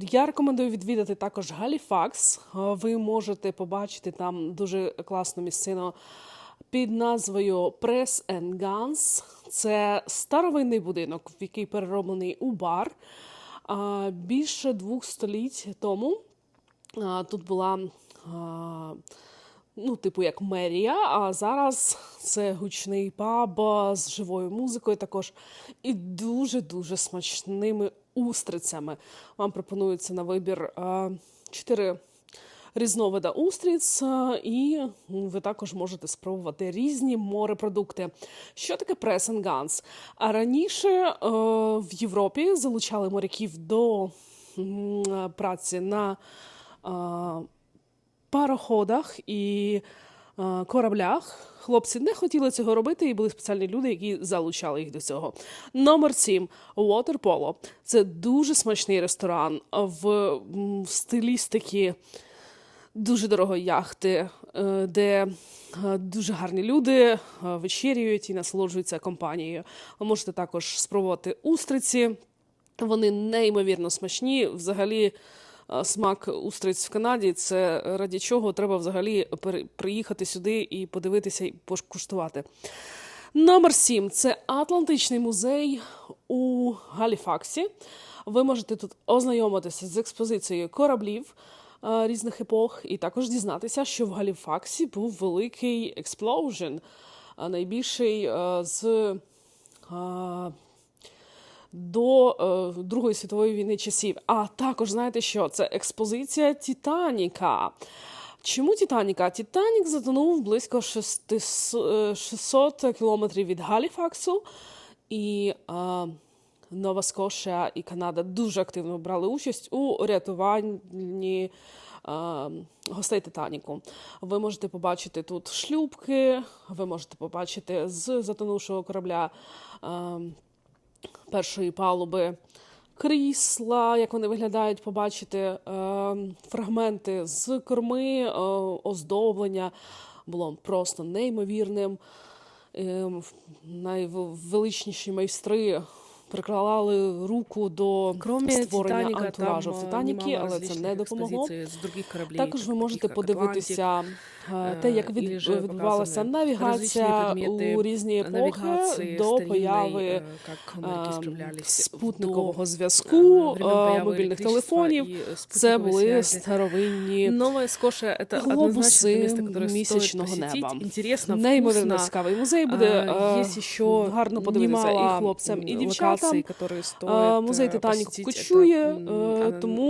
Я рекомендую відвідати також Галіфакс. Ви можете побачити там дуже класну місцину під назвою Press and Guns. Це старовинний будинок, в який перероблений у бар. Більше двох століть тому тут була. Ну, типу, як мерія, а зараз це гучний паб з живою музикою також і дуже-дуже смачними устрицями. Вам пропонується на вибір чотири різновида устриць, і ви також можете спробувати різні морепродукти. Що таке and? А раніше е, в Європі залучали моряків до е, праці на е, пароходах і е, кораблях. Хлопці не хотіли цього робити, і були спеціальні люди, які залучали їх до цього. Номер 7 Water. Це дуже смачний ресторан в, в стилістики дуже дорогої яхти, е, де е, дуже гарні люди вечерюють і насолоджуються компанією. Ви можете також спробувати устриці. Вони неймовірно смачні. Взагалі, смак устриць в Канаді це раді чого треба взагалі приїхати сюди і подивитися і покуштувати. Номер 7 це Атлантичний музей у Галіфаксі. Ви можете тут ознайомитися з експозицією кораблів е, різних епох, і також дізнатися, що в Галіфаксі був великий експлоужен, е, найбільший е, з е, до е, Другої світової війни часів. А також знаєте що? Це експозиція Титаніка. Чому Титаніка? Титанік затонув близько 600, е, 600 кілометрів від Галіфаксу, і е, Нова Скоша і Канада дуже активно брали участь у рятуванні е, гостей Титаніку. Ви можете побачити тут шлюбки, ви можете побачити з затонувшого корабля. е, першої палуби крісла, як вони виглядають, побачити е, фрагменти з корми, е, оздоблення було просто неймовірним. Е, найвеличніші майстри приклали руку до Кроме створення Титаника, антуражу там в а, Титаніки, немало але це различных не допомогло. экспозиций с других кораблей. Також ви можете таких как Атлантик. подивитися е, те, як е, від, і вже відбувалася показані навігація различні предмети у різні епохи навігації до старинної, появи е, как моряки ем, справлялись спутникового до, зв'язку, е, е, времен появи мобільних електричества телефонів. і, е, Це спутникової були связи. старовинні Новая Скоша – это однозначно глобуси то место, которое стоит місячного посетить. неба. Интересно, Неймовірно вкусно. цікавий музей буде. А, е, Есть еще гарно подивитися і немало хлопцям, і м, дівчатам. локаций, которые стоит Е, Музей э, Титанік посетить. Это, кочує, м, е, а, тому